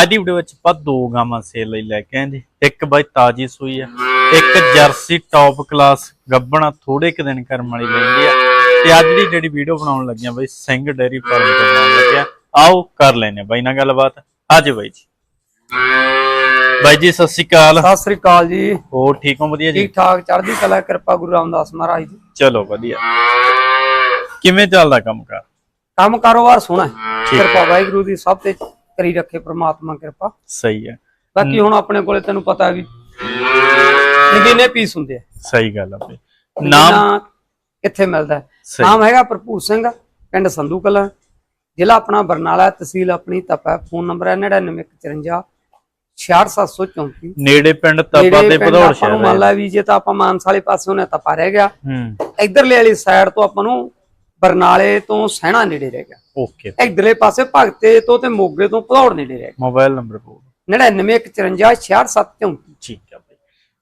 ਅੱਜ ਦੀ ਵੀਡੀਓ ਵਿੱਚ ਆਪਾਂ ਦੋ ਗਾਵਾਂ ਸੇਲ ਲਈ ਲੈ ਕੇ ਆਏ ਜੀ। ਇੱਕ ਬਾਈ ਤਾਜੀ ਸੂਈ ਆ ਇੱਕ ਜਰਸੀ ਟੌਪ ਕਲਾਸ ਗੱਬਣਾ ਥੋੜੇ ਕੁ ਦਿਨ ਕਰਮ ਵਾਲੀ ਲੈਂਦੀ ਆ। ਤੇ ਅੱਜ ਦੀ ਜਿਹੜੀ ਵੀਡੀਓ ਬਣਾਉਣ ਲੱਗਿਆ ਬਾਈ ਸਿੰਘ ਡੈਰੀ ਫਾਰਮ ਤੋਂ ਬਣਾਉਣ ਲੱਗਿਆ। ਆਓ ਕਰ ਲੈਨੇ ਬਾਈ ਨਾਲ ਗੱਲਬਾਤ। ਅੱਜ ਬਾਈ ਜੀ। ਬਾਈ ਜੀ ਸਤਿ ਸ਼੍ਰੀ ਅਕਾਲ। ਸਤਿ ਸ੍ਰੀ ਅਕਾਲ ਜੀ। ਹੋਰ ਠੀਕ ਹੋ? ਵਧੀਆ ਜੀ? ਠੀਕ ਠਾਕ ਚੜ੍ਹਦੀ ਕਲਾ ਕਿਰਪਾ ਗੁਰੂ ਰਾਮਦਾਸ ਮਹਾਰਾਜ ਦੀ। ਚਲੋ ਵਧੀਆ। ਕਿਵੇਂ ਚੱਲਦਾ ਕੰਮ ਕਰ ਕੰਮ ਕਾਰੋਬਾਰ ਸੋਹਣਾ ਹੈ। ਕਿਰਪਾ ਵਾਹਿਗੁਰੂ ਦੀ ਸਭ ਤੇ ਕਰੀ ਰੱਖੇ ਪ੍ਰਮਾਤਮਾ ਕਿਰਪਾ। ਸਹੀ ਹੈ। ਬਾਕੀ ਹੁਣ ਆਪਣੇ ਕੋਲੇ ਤੈਨੂੰ ਪਤਾ ਵੀ ਨਿਗਿਨੇ ਪੀਸ ਹੁੰਦੇ ਆ। ਸਹੀ ਗੱਲ ਆ ਬਾਈ। ਨਾਮ? ਕਿੱਥੇ ਮਿਲਦਾ? ਨਾਮ ਹੈਗਾ ਭਰਪੂਰ ਸਿੰਘ ਪਿੰਡ ਸੰਧੂ ਕਲਾਂ। ਜ਼ਿਲ੍ਹਾ ਆਪਣਾ ਬਰਨਾਲਾ ਤਹਿਸੀਲ ਆਪਣੀ ਤਪਾ। ਫੋਨ ਨੰਬਰ ਹੈ 9954 66734 ਨੇੜੇ ਪਿੰਡ ਤਪਾ ਤੇ ਭਦੌੜ ਸ਼ਹਿਰ ਮੰਨ ਲਾ ਵੀ ਜੇ ਤਾਂ ਆਪਾਂ ਮਾਨਸ ਵਾਲੇ ਪਾਸੇ ਉਹਨੇ ਤਪਾ ਰਹਿ ਗਿਆ। ਹੂੰ। ਇਧਰਲੇ ਵਾਲੀ ਸਾਈਡ ਤੋਂ ਆਪਾਂ ਨੂੰ ਬਰਨਾਲੇ ਤੋਂ ਸਹਿਣਾ ਨੇੜੇ ਰਹਿ ਗਿਆ। ਓਕੇ ਇਧਰਲੇ ਪਾਸੇ ਭਗਤੇ ਤੋਂ ਤੇ ਮੋਗੇ ਤੋਂ ਭਦੌੜ ਨੇੜੇ ਰਹਿ ਮੋਬਾਈਲ ਨੰਬਰ ਬੋਲ ਗਿਆ 9954 ਠੀਕ ਆ ਬਾਈ।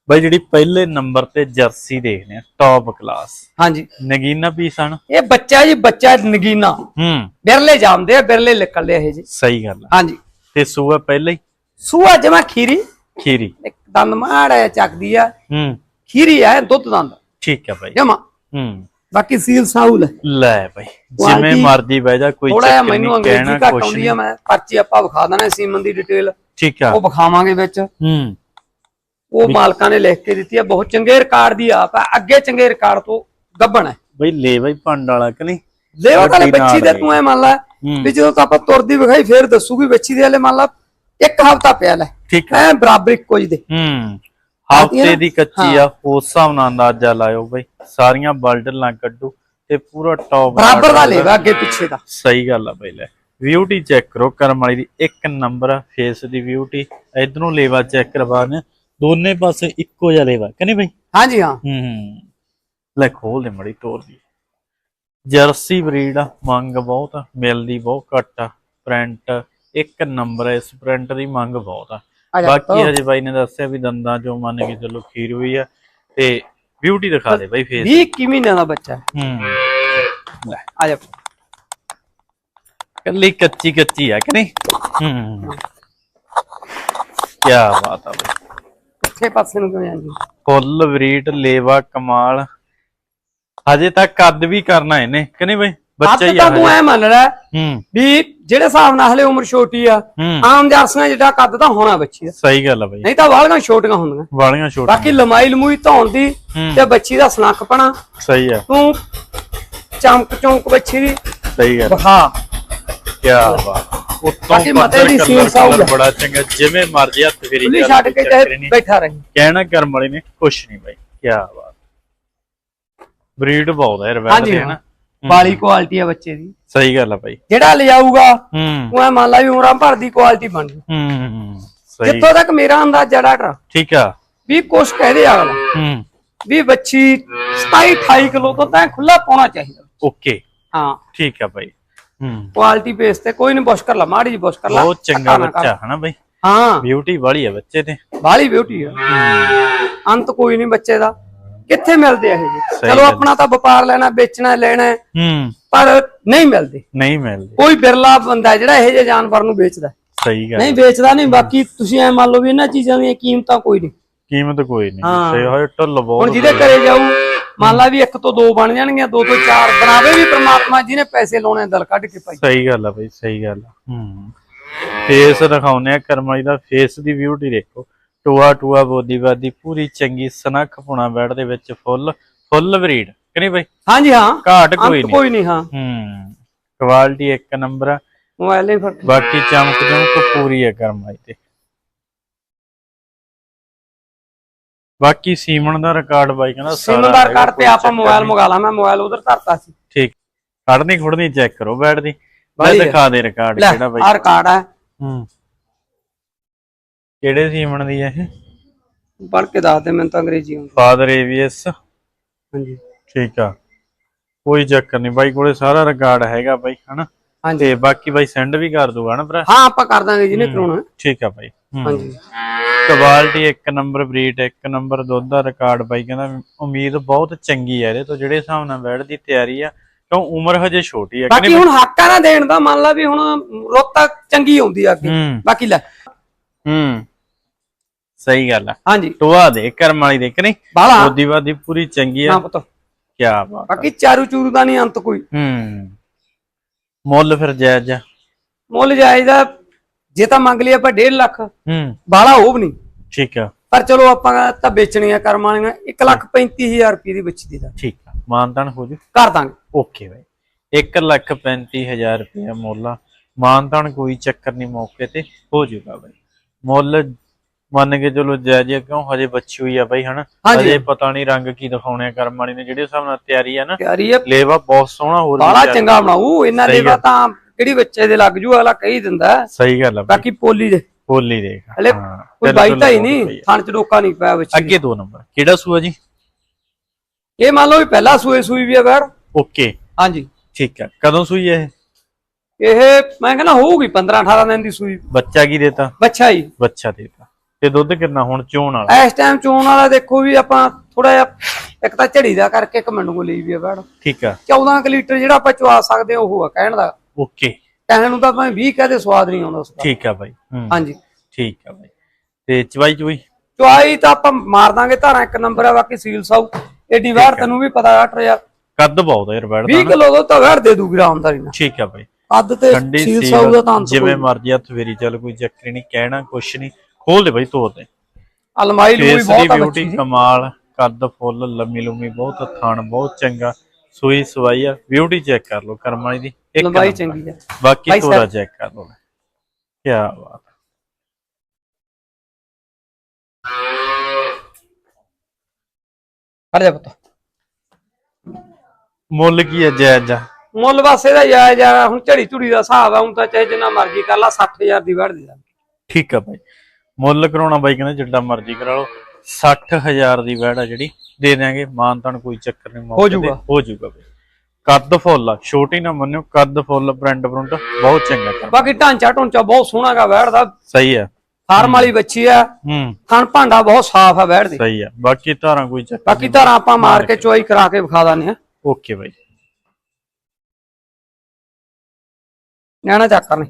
ਬਾਈ ਜਿਹੜੀ ਪਹਿਲੇ ਨੰਬਰ ਤੇ ਜਰਸੀ ਦੇਖਦੇ ਆ ਟੌਪ ਕਲਾਸ ਹਾਂਜੀ। ਨਗੀਨਾ ਪੀਸ ਹਨ ਇਹ ਬੱਚਾ ਜੀ ਬੱਚਾ ਨਗੀਨਾ। ਹੂੰ। ਬਿਰਲੇ ਜਾਂਦੇ ਆ ਬਿਰਲੇ ਨਿਕਲਦੇ ਇਹ ਜੀ। ਸਹੀ ਗੱਲ ਆ। ਹਾਂਜੀ। ਤੇ ਸੂਆ ਪਹਿਲੇ ਹੀ? ਸੂਆ ਜਮਾ ਖੀਰੀ। ਖੀਰੀ। ਇੱਕ ਦੰਦ ਮਾੜਾ ਚੱਕਦੀ ਆ। ਹੂੰ। ਖੀਰੀ ਆ ਦੁੱਧ ਦੰਦ। ਠੀਕ ਆ ਬਾਈ। ਜਮਾ। ਹੂੰ। ਬਾਕੀ ਸੀਲ ਸਾਊਲ ਲੈ ਬਾਈ ਜਿਵੇਂ ਮਰਜ਼ੀ ਬਹਿ ਜਾ ਕੋਈ ਥੋੜਾ ਮੈਨੂੰ ਨਹੀਂ ਅੰਗਰੇਜ਼ੀ ਘੱਟ ਆਉਂਦੀ ਆ ਮੈਂ ਪਰਚੀ ਆਪਾਂ ਵਿਖਾ ਦੇਣਾ ਸੀਮਨ ਦੀ ਡਿਟੇਲ ਠੀਕ ਆ। ਉਹ ਵਿਖਾਵਾਂਗੇ ਵਿੱਚ। ਹੂੰ। ਉਹ ਮਾਲਕਾਂ ਨੇ ਲਿਖ ਕੇ ਦਿੱਤੀ ਆ ਬਹੁਤ ਚੰਗੇ ਰਿਕਾਰਡ ਦੀ ਆਪ ਆ ਅੱਗੇ ਚੰਗੇ ਰਿਕਾਰਡ ਤੋਂ ਗੱਬਣ ਹੈ। ਬਈ ਲੈ ਬਾਈ ਭੰਡ ਵਾਲਾ ਕਿ ਨਹੀਂ? ਲੈਵਾ ਕਾਲੇ ਵੱਡੀ ਬੱਚੀ ਦੇ ਤੂੰ ਐ ਮੰਨ ਲੈ। ਵੀ ਜਦੋਂ ਤਾਂ ਆਪਾਂ ਤੁਰਦੀ ਵਿਖਾਈ ਫੇਰ ਦੱਸੂਗੀ ਬੱਚੀ ਦੇ ਹਲੇ ਮੰਨ ਲਾ ਇੱਕ ਹਫਤਾ ਪਿਆ ਲੈ। ਠੀਕ ਐ ਬਰਾਬਰ ਇੱਕੋ ਜਿਹੇ ਦੇ। ਹੂੰ। ਹਫ਼ਤੇ? ਦੀ ਕੱਚੀ ਆ ਉਸ ਹਿਸਾਬ ਨਾਲ ਅੰਦਾਜ਼ਾ ਲਾਇਓ ਬਈ। ਸਾਰੀਆਂ ਬਲਡਲਾਂ ਕੱਢੋ ਤੇ ਪੂਰਾ ਟੌਪ ਬਰਾਬਰ ਦਾ ਲੈਵਾ ਅੱਗੇ ਪਿੱਛੇ ਦਾ। ਸਹੀ ਗੱਲ ਆ ਬਈ ਲੈ। ਬਿਊਟੀ ਚੈੱਕ ਕਰੋ ਕਰਮ ਵਾਲੀ ਦੀ ਇੱਕ ਨੰਬਰ ਆ ਫੇਸ ਦੀ ਬਿਊਟੀ ਇਧਰੋਂ ਲੇਵਾ ਚੈੱਕ ਕਰਵਾਣੇ ਦੋਨੇ ਪਾਸੇ ਇੱਕੋ ਜਿਹਾ ਲੇਵਾ ਕਿ ਨਹੀਂ ਬਈ? ਹਾਂਜੀ ਹਾਂ। ਹੂੰ ਹੂੰ। ਲੈ ਖੋਲ ਦੇ ਮੜੀ ਤੋਰ ਦੀ। ਜਰਸੀ ਬਰੀਡ ਆ ਮੰਗ ਬਹੁਤ ਆ ਮਿਲਦੀ ਬਹੁਤ ਘੱਟ ਆ। ਪ੍ਰਿੰਟ ਇੱਕ ਨੰਬਰ ਇਸ ਪ੍ਰਿੰਟ ਦੀ ਮੰਗ ਬਹੁਤ ਆ। ਬਾਕੀ ਹਜੇ ਬਾਈ ਨੇ ਦੱਸਿਆ ਵੀ ਦੰਦਾਂ ਚੋਂ ਮੰਨ ਕੇ ਚਲੋ ਖੀਰ ਹੋਈ ਆ ਤੇ ਬਿਊਟੀ ਦਿਖਾ ਦੇ ਬਾਈ ਫੇਸ 20 ਕੀ ਮਹੀਨਿਆਂ ਦਾ ਬੱਚਾ। ਹੈ। ਲੈ। ਆ ਜਾ। ਕੱਲੀ ਕੱਚੀ ਕੱਚੀ ਆ ਕਿ ਨਹੀਂ? ਹੂੰ। ਕੀ ਬਾਤ ਆ ਬਈ। ਪਿੱਛੇ ਪਾਸੇ ਨੂੰ ਕਿਵੇਂ ਆਂਦੀ ਫੁੱਲ ਬਰੀਡ ਲੇਵਾ ਕਮਾਲ। ਹਜੇ ਤੱਕ ਕੱਦ ਵੀ ਕਰਨਾ ਇਹਨੇ ਕਿ ਨਹੀਂ ਬਈ? ਬੱਚਾ ਹੀ ਆ ਤਾਂ। ਐ ਮੰਨ ਲੈ ਹੂੰ। ਵੀ ਜਿਹੜੇ ਹਿਸਾਬ ਨਾਲ ਹਲੇ ਉਮਰ ਛੋਟੀ ਆ ਹੂੰ। ਆਮ ਜਰਸੀਆਂ ਜਿਹੜਾ ਕੱਦ ਤਾਂ ਹੋਣਾ ਬੱਚੀ ਦਾ। ਸਹੀ ਗੱਲ ਆ ਬਈ। ਨਹੀਂ ਤਾਂ ਵਾਲੀਆਂ ਛੋਟੀਆਂ ਹੁੰਦੀਆਂ। ਵਾਲੀਆਂ ਛੋਟੀਆਂ। ਬਾਕੀ ਲੰਮਾਈ ਲਮੂਈ ਧੌਣ ਦੀ ਹੂੰ। ਤੇ ਬੱਚੀ ਦਾ ਸਨੱਖਪਣਾ ਸਹੀ ਆ। ਤੂੰ ਚਮਕ ਚੌਂਕ ਬੱਚੀ ਦੀ। ਸਹੀ ਗੱਲ ਵਿਖਾ ਕੀ ਬਾਤ। ਉੱਤੋਂ ਮਤੇ ਦੀ ਪੱਥਰ ਸੀਲ colour ਸਾਊ ਆ। ਬੜਾ ਚੰਗਾ। ਜਿਵੇਂ ਮਰਜ਼ੀ ਖੁੱਲੀ ਕਰ, ਛੱਡ ਕੇ ਚਾਹੇ। ਬੈਠਾ ਰਹੀ। ਕਹਿਣਾ ਕਰਮ ਵਾਲੇ ਨੇ ਕੁਛ ਨਹੀਂ ਬਾਈ। ਕੀ ਬਾਤ। ਬਰੀਡ ਬਹੁਤ ਹੈ ਰਵੈਲ ਹਾਂਜੀ ਦੇ ਹਾਂ। ਨਾ। ਬਾਲੀ ਕੁਆਲਿਟੀ ਆ ਬੱਚੇ ਦੀ। ਸਹੀ ਗੱਲ ਆ ਬਾਈ। ਜਿਹੜਾ ਲਿਆਊਗਾ ਹੂੰ। ਉਹ ਐ ਮੰਨ ਲਾ ਵੀ ਉਮਰਾਂ ਭਰ ਦੀ ਕੁਆਲਿਟੀ ਬਣ ਜੂ। ਹੂੰ ਸਹੀ। ਜਿੱਥੋਂ ਤੱਕ ਮੇਰਾ ਅੰਦਾਜ਼ਾ ਡਾਕਟਰ ਠੀਕ ਆ। ਵੀ ਕੁਛ ਕਹਦੇ ਅਗਲਾ ਹੂੰ। ਵੀ ਬੱਚੀ 27 28 ਕਿਲੋ ਤੋਂ ਤਾਂ ਖੁੱਲਾ ਪਾਉਣਾ ਚਾਹੀਦਾ। ਓਕੇ। ਹਾਂ। ਠੀਕ ਆ ਬਾਈ। ਹੂੰ। ਕੁਆਲਿਟੀ ਬੇਸ ਤੇ ਕੋਈ ਨਹੀਂ ਬੁਸ਼ ਕਰ ਲਾ ਮਾੜੀ ਜੀ ਬੁਸ਼ ਕਰ ਲਾ ਬਹੁਤ ਚੰਗਾ ਧੱਕਾ ਨਾ ਕਰ। ਬੱਚਾ ਹਨਾ ਬਾਈ? ਹਾਂ। ਬਿਊਟੀ ਵਾਲੀ ਆ ਬੱਚੇ ਤੇ। ਬਾਲੀ ਬਿਊਟੀ ਆ। ਅੰਤ ਕੋਈ ਨਹੀਂ ਬੱਚੇ ਦਾ। ਕਿੱਥੇ ਮਿਲਦੇ ਆ ਇਹ? ਜੀ ਚਲੋ। ਆਪਣਾ ਤਾਂ ਵਪਾਰ ਲੈਣਾ ਵੇਚਣਾ ਲੈਣਾ ਹੈ, ਪਰ ਨਹੀਂ ਮਿਲਦੇ। ਨਹੀਂ ਮਿਲਦੀ। ਕੋਈ ਬਿਰਲਾ ਬੰਦਾ ਜਿਹੜਾ ਇਹੋ ਜਿਹੇ ਜਾਨਵਰ ਨੂੰ ਵੇਚਦਾ। ਸਹੀ ਗੱਲ। ਨਹੀਂ ਵੇਚਦਾ ਨਹੀਂ ਬਾਕੀ ਤੁਸੀਂ ਐ ਮੰਨ ਲਓ ਵੀ ਇਹਨਾਂ ਚੀਜ਼ਾਂ ਦੀਆਂ ਕੀਮਤਾਂ ਕੋਈ ਨਹੀਂ। ਕੀਮਤ ਕੋਈ ਨਹੀਂ। ਸਹੀ ਹੋਏ ਢੱਲ ਬਹੁਤ ਹੁਣ ਜਿਹਦੇ ਘਰੇ ਜਾਊ ਮੰਨ ਲਾ ਵੀ ਇੱਕ ਤੋਂ ਦੋ ਬਣ ਜਾਣਗੀਆਂ ਦੋ ਤੋਂ ਚਾਰ ਬਣਾਵੇ ਵੀ ਪ੍ਰਮਾਤਮਾ ਜਿਹਨੇ ਪੈਸੇ ਲਾਉਣੇ ਦਿਲ ਕੱਢ ਕੇ ਭਾਈ। ਸਹੀ ਗੱਲ ਆ ਬਈ ਸਹੀ ਗੱਲ ਹੂੰ। ਫੇਸ ਦਿਖਾਉਨੇ ਆ ਕਰਮਾਈ ਦਾ ਫੇਸ ਦੀ ਬਿਊਟੀ ਦੇਖੋ। ਟੂਆ ਟੂਆ ਬੋਦੀ ਬਾਦੀ ਪੂਰੀ ਚੰਗੀ ਸਨੱਖ ਪੁਣਾ ਬੈਡ ਦੇ ਵਿੱਚ ਫੁੱਲ ਫੁੱਲ ਬਰੀਡ ਕਿ ਨਹੀਂ ਬਈ? ਹਾਂਜੀ ਹਾਂ। ਘਾਟ ਕੋਈ ਨਹੀਂ। ਕੋਈ ਨਹੀਂ ਹਾਂ। ਹੂੰ ਕੁਆਲਿਟੀ ਇੱਕ ਨੰਬਰ ਆ। ਮੋਬਾਈਲ ਨਹੀਂ ਫ਼ਰਕ ਬਾਕੀ ਚਮਕ ਚਮਕ ਪੂਰੀ ਹੈ ਕਰਮਾਈ ਤੇ। ਬਾਕੀ ਸੀਮਨ ਦਾ ਰਿਕਾਰਡ ਬਾਈ ਕਹਿੰਦਾ ਸਾਰਾ ਸਿਮੰਦਾਰ ਹੈਗਾ, ਕਾਰਡ ਤੇ ਆਪਾਂ ਮੋਬਾਈਲ। ਮੰਗਾ ਲਾ ਮੈਂ ਮੋਬਾਈਲ ਉਧਰ ਧਰਤਾ ਸੀ। ਠੀਕ। ਖੜਨੀ ਖੁੜਨੀ ਚੈੱਕ ਕਰੋ ਬੈਠ ਦੀ। ਬਾਈ ਦਿਖਾ ਦੇ ਰਿਕਾਰਡ ਕਿਹੜਾ ਬਾਈ। ਆਹ ਰਿਕਾਰਡ ਹੈ ਹੂੰ। ਕਿਹੜੇ ਸੀਮਨ ਦੀ ਹੈ ਇਹ? ਪੜ੍ਹ ਕੇ ਦੱਸ ਦੇ ਮੈਨੂੰ ਤਾਂ ਅੰਗਰੇਜ਼ੀ ਆਉਂਦੀ। ਫਾਦਰ ਏਵੀਐਸ ਹਾਂਜੀ। ਠੀਕ ਆ। ਕੋਈ ਚੱਕਰ ਨਹੀਂ ਬਾਈ ਕੋਲੇ ਸਾਰਾ ਰਿਕਾਰਡ ਹੈਗਾ ਬਾਈ ਹਨਾ? ਹਾਂਜੀ। ਤੇ ਬਾਕੀ ਬਾਈ ਸੈਂਡ ਵੀ ਕਰ ਦੂਗਾ ਨਾ ਭਰਾ? ਹਾਂ ਆਪਾਂ ਕਰ ਦਾਂਗੇ ਜਿਹਨੇ ਕਰਾਉਣਾ। ਠੀਕ ਆ ਬਾਈ ਹੂੰ। ਹਾਂਜੀ। ਕੁਆਲਿਟੀ ਇੱਕ ਨੰਬਰ ਬਰੀਡ ਇੱਕ ਨੰਬਰ ਦੁੱਧ ਦਾ ਰਿਕਾਰਡ ਬਾਈ ਕਹਿੰਦਾ ਉਮੀਦ ਬਹੁਤ ਚੰਗੀ ਹੈ ਇਹਦੇ ਤੋਂ ਜਿਹੜੇ ਹਿਸਾਬ ਨਾਲ ਬੈੜ ਦੀ ਤਿਆਰੀ ਆ ਕਿਉਂ ਉਮਰ ਹਜੇ ਛੋਟੀ ਆ ਕਿ ਬਾਕੀ ਹੁਣ ਹੱਕ ਆ ਨਾ ਦੇਣ ਦਾ ਮੰਨ ਲਾ ਵੀ ਹੁਣ ਰੁੱਤ ਚੰਗੀ ਆਉਂਦੀ ਆ ਅੱਗੇ। ਹੂੰ। ਬਾਕੀ ਲੈ। ਹੂੰ। ਸਹੀ ਗੱਲ ਆ। ਹਾਂਜੀ। ਟੋਆ ਦੇ ਕਰਮ ਵਾਲੀ ਦੇ ਕਿ ਨਹੀਂ? ਬਾਲਾ। ਉਹਦੀ ਵਾਦੀ ਪੂਰੀ ਚੰਗੀ ਆ। ਪੁੱਤ। ਕੀ ਬਾਤ ਆ। ਬਾਕੀ ਚਾਰੂ ਚੂਰੂ ਦਾ ਨਹੀਂ ਅੰਤ ਕੋਈ। ਹੂੰ। ਮੁੱਲ ਫਿਰ ਜਾਇਜ਼ ਆ। ਮੁੱਲ ਜਾਇਜ਼ ਦਾ ਜੇ ਤਾਂ ਮੰਗ ਲਈ ਆਪਾਂ 1.5 ਲੱਖ। ਹੂੰ। ਬਾਲਾ ਉਹ ਵੀ ਨਹੀਂ। ਠੀਕ ਆ। ਪਰ ਚਲੋ ਆਪਾਂ ਤਾਂ ਵੇਚਣੀਆਂ ਕਰਮ ਵਾਲੀਆਂ। 1 ਲੱਖ 35000 ਰੁਪਏ ਦੀ ਬੱਚੀ ਦੀ ਠੀਕ ਆ। ਮਾਨਤਾਨ ਹੋ ਜੂ। ਕਰ ਦਾਂਗੇ। ਓਕੇ ਬਾਈ। 1 ਲੱਖ 35000 ਰੁਪਏ ਮੁੱਲ ਆ। ਮਾਨਤਾਨ ਕੋਈ ਚੱਕਰ ਨਹੀਂ ਮੌਕੇ ਤੇ। ਹੋ ਜੂਗਾ ਬਾਈ। ਮੁੱਲ ਮੰਨ ਕੇ ਚਲੋ ਜਾਇਜ਼ ਆ, ਕਿਉਂ ਹਜੇ ਬੱਚੀ ਹੋਈ ਆ ਬਾਈ ਹਨਾ? ਹਾਂਜੀ। ਹਜੇ ਪਤਾ ਨਹੀਂ ਰੰਗ ਕੀ ਦਿਖਾਉਣੇ ਆ ਕਰਮ ਵਾਲੀ ਨੇ ਜਿਹੜੇ ਹਿਸਾਬ ਨਾਲ ਤਿਆਰੀ ਆ ਨਾ। ਹੈ ਲੇਵਾ ਬਹੁਤ ਸੋਹਣਾ ਹੋਰ ਵੀ ਬਾਲਾ ਚੰਗਾ ਬਣਾਉ ਇਹਨਾਂ ਸਹੀ ਦੇ ਗੱਲ। ਤਾਂ ਕਿਹੜੀ ਬੱਚੇ ਦੇ ਲੱਗ ਜੂ ਅਗਲਾ ਕਹੀ ਦਿੰਦਾ। ਹੈ। ਸਹੀ ਗੱਲ ਆ ਬਾਈ। ਬਾਕੀ ਪੋਲੀ ਦੇ। ਬੋਲੀ ਦੇਖ ਹਲੇ ਹਾਂ, ਕੋਈ ਬਾਈ ਤਾਂ ਹੀ ਨਹੀਂ। ਥਣ ਚ ਡੋਕਾ ਨਹੀਂ ਪਿਆ ਬੱਚੀ ਅੱਗੇ ਦੋ ਨੰਬਰ। ਕਿਹੜਾ ਸੂਆ ਜੀ? ਇਹ ਮੰਨ ਲਓ ਵੀ ਪਹਿਲਾ ਸੂਏ ਸੂਈ ਵੀ ਆ ਬੈੜ ਓਕੇ। ਹਾਂਜੀ। ਠੀਕ ਹੈ ਕਦੋਂ ਸੂਈ ਹੈ ਇਹ? ਇਹ ਮੈਂ ਕਹਿੰਦਾ ਹੋਊਗੀ 15 18 ਦਿਨ ਦੀ ਸੂਈ। ਬੱਚਾ ਕੀ ਦੇਤਾ? ਬੱਚਾ ਹੀ ਬੱਚਾ ਦੇਤਾ। ਤੇ ਦੁੱਧ ਕਿੰਨਾ ਹੁਣ ਚੋਣ ਵਾਲਾ? ਇਸ ਟਾਈਮ ਚੋਣ ਵਾਲਾ ਦੇਖੋ ਵੀ ਆਪਾਂ ਥੋੜਾ ਜਿਹਾ ਇੱਕ ਤਾਂ ਝੜੀ ਦਾ ਕਰਕੇ ਇੱਕ ਮੈਨੂੰ ਕੋ ਲਈ ਵੀ ਆ ਬੈੜ ਠੀਕ ਆ। 14 ਕੁ ਲੀਟਰ ਜਿਹੜਾ ਆਪਾਂ ਚਵਾ ਸਕਦੇ ਉਹ ਆ ਕਹਿਣ ਦਾ। ਓਕੇ। ਕਹਿਣ ਨੂੰ ਤਾਂ ਭਾਵੇਂ 20 ਕਹਦੇ ਸਵਾਦ ਨਹੀਂ ਆਉਂਦਾ ਉਸਦਾ। ਠੀਕ ਆ ਬਾਈ। ਹਾਂਜੀ। ਠੀਕ ਆ ਬਾਈ। ਤੇ ਚਵਾਈ ਚੁਈ ਚਵਾਈ ਤਾਂ ਆਪਾਂ ਮਾਰ ਦਾਂਗੇ ਧਾਰਾਂ ਇੱਕ ਨੰਬਰ ਆ ਬਾਕੀ ਸੀਲ ਸਾਊ। ਏਡੀ ਵਾਰ ਤੈਨੂੰ ਵੀ ਪਤਾ 8000 ਕੱਦ ਬਹੁਤ ਰਬੜ 20 ਦਾ ਕਿਲੋ ਦੁੱਧ ਤਾਂ ਵੜ ਦੇ ਦੂਗੀ ਆਰਾਮਦਾਰੀ ਨਾਲ ਠੀਕ ਆ ਬਾਈ। ਅੱਧ ਤੇ ਸੀਲ ਸਾਊ ਦਾ ਤਾਂ ਜਿਵੇਂ ਮਰਜ਼ੀ ਹੱਥ ਫੇਰੀ ਚੱਲ ਕੋਈ ਚੱਕਰ ਨਹੀਂ ਕਹਿਣਾ ਕੁਛ ਨਹੀਂ। ਖੋਲ ਦੇ ਬਾਈ ਤੋਰ ਦੇ। ਅਲਮਾਈ ਲੂਈ ਦੀ ਬਹੁਤ ਆ ਬਿਊਟੀ ਦੀ। ਕਮਾਲ ਕੱਦ ਫੁੱਲ ਲੰਮੀ ਲੰਮੀ ਬਹੁਤ ਥਣ ਬਹੁਤ ਚੰਗਾ। ਸੂਈ ਸਵਾਈ ਆ ਬਿਊਟੀ ਚੈੱਕ ਕਰ ਲਓ ਕਰਮ ਵਾਲੀ ਦੀ। ਇੱਕ ਲੰਬਾਈ। ਚੰਗੀ ਆ। ਬਾਕੀ ਭਾਈ ਤੋਰਾ। ਚੈੱਕ ਕਰ ਲਓ ਕੀ ਬਾਤ ਖੜ ਜਾ ਪੁੱਤ। ਮੁੱਲ ਕੀ ਹੈ ਜਾਇਜ਼ ਆ? ਮੁੱਲ ਬਸ ਇਹਦਾ ਜਾਇਜ਼ ਆ। ਹੁਣ ਝੜੀ ਝੁੜੀ ਦਾ ਹਿਸਾਬ ਆ ਹੁਣ ਤਾਂ ਚਾਹੇ ਜਿੰਨਾ ਮਰਜ਼ੀ ਕਰ ਲਾ 60000 ਦੀ ਵੜ ਦੇ। ਠੀਕ ਆ ਬਾਈ। ਮੁੱਲ ਕਰਾਉਣਾ ਬਾਈ ਕਹਿੰਦਾ ਜਿੱਡਾ ਮਰਜ਼ੀ ਕਰਾ ਲਓ। 60000 ਦੀ ਵੈੜ ਆ ਜਿਹੜੀ ਦੇ ਦਿਆਂਗੇ। ਮਾਨ ਤਾਨ ਕੋਈ ਚੱਕਰ ਨਹੀਂ ਮੌਕੇ ਤੇ ਜਾਊਗਾ। ਹੋ ਜਾਊਗਾ ਬਾਈ। ਕੱਦ ਫੁੱਲ ਆ ਛੋਟੀ ਨਾ ਮੰਨਿਓ ਕੱਦ ਫੁੱਲ ਪ੍ਰਿੰਟ ਪ੍ਰਿੰਟ ਬਹੁਤ ਚੰਗਾ ਕੰਮ ਬਾਕੀ ਢਾਂਚਾ ਢੁੰਚਾ ਬਹੁਤ ਸੋਹਣਾ ਗਾ ਵੈੜ ਦਾ। ਸਹੀ ਆ। ਫਾਰਮ ਵਾਲੀ ਬੱਚੀ ਆ। ਹੂੰ। ਥਣ ਭਾਂਡਾ ਬਹੁਤ ਸਾਫ਼ ਆ ਵੈੜ ਦੀ। ਸਹੀ ਆ। ਬਾਕੀ ਧਾਰਾਂ ਕੋਈ ਚੱਕਰ ਬਾਕੀ ਧਾਰਾਂ ਆਪਾਂ ਮਾਰ ਕੇ ਚੁਆਈ ਕਰਾ ਕੇ ਵਿਖਾ ਦਾਨੇ ਆ ਓਕੇ ਬਾਈ। ਨਿਆਣਾ ਚੱਕ ਕਰਨੇ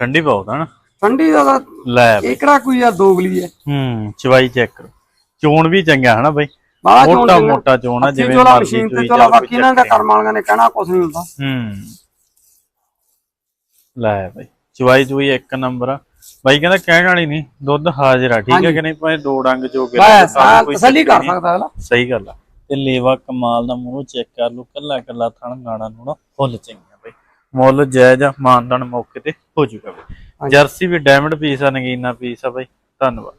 ਠੰਡੀ ਬਹੁਤ ਆ ਨਾ। ਠੰਡੀ ਦਾ ਤਾਂ ਲੈ ਬਾਈ। ਇਹ ਕਿਹੜਾ ਕੋਈ ਆ ਦੋਗਲੀ ਹੈ ਹੂੰ ਚਵਾਈ ਚੈੱਕ ਕਰੋ। ਚੋਣ ਵੀ ਚੰਗਾ ਹਨਾ ਬਾਈ? ਬਾਹਲਾ ਚੋਣ ਮੋਟਾ। ਮੋਟਾ ਚੋਣ ਆ ਜਿਵੇਂ ਚੋਲਾ ਮਸ਼ੀਨ ਤੇ ਚੋਲਾ ਬਾਕੀ ਇਹਨਾਂ ਦਾ ਕਰਮ ਵਾਲਿਆਂ ਨੇ ਕਹਿਣਾ ਕੁਝ ਨਹੀਂ ਹੁੰਦਾ। ਹੂੰ। ਲੈ ਬਾਈ ਚਵਾਈ ਚੁਈ ਇੱਕ ਨੰਬਰ ਆ। ਬਾਈ ਕਹਿੰਦਾ ਕਹਿਣ ਵਾਲੀ ਨਹੀਂ ਦੁੱਧ ਹਾਜ਼ਰ ਆ ਠੀਕ ਹੈ ਕਿ ਨਹੀਂ? ਭਾਵੇਂ ਦੋ ਡੰਗ ਚੋ ਕੇ ਤਸੱਲੀ ਕਰ। ਸਕਦਾ ਅਗਲਾ। ਸਹੀ ਗੱਲ ਆ। ਤੇ ਲੇਵਾ ਕਮਾਲ ਦਾ ਮੂੰਹ ਚੈੱਕ ਕਰ ਲਓ ਕੱਲਾ ਕੱਲਾ ਥਣ ਗਾਣਾ ਨੂੰ ਨਾ ਫੁੱਲ ਚੰਗੀਆਂ ਬਈ। ਮੁੱਲ ਜਾਇਜ਼ ਮਾਨਦਾਨ ਮੌਕੇ ਤੇ ਹੋ ਜੂਗਾ ਬਈ। ਜਰਸੀ ਵੀ ਡਾਇਮੰਡ ਪੀਸ ਆ ਨਗੀਨਾ ਪੀਸ ਆ ਬਾਈ। ਧੰਨਵਾਦ।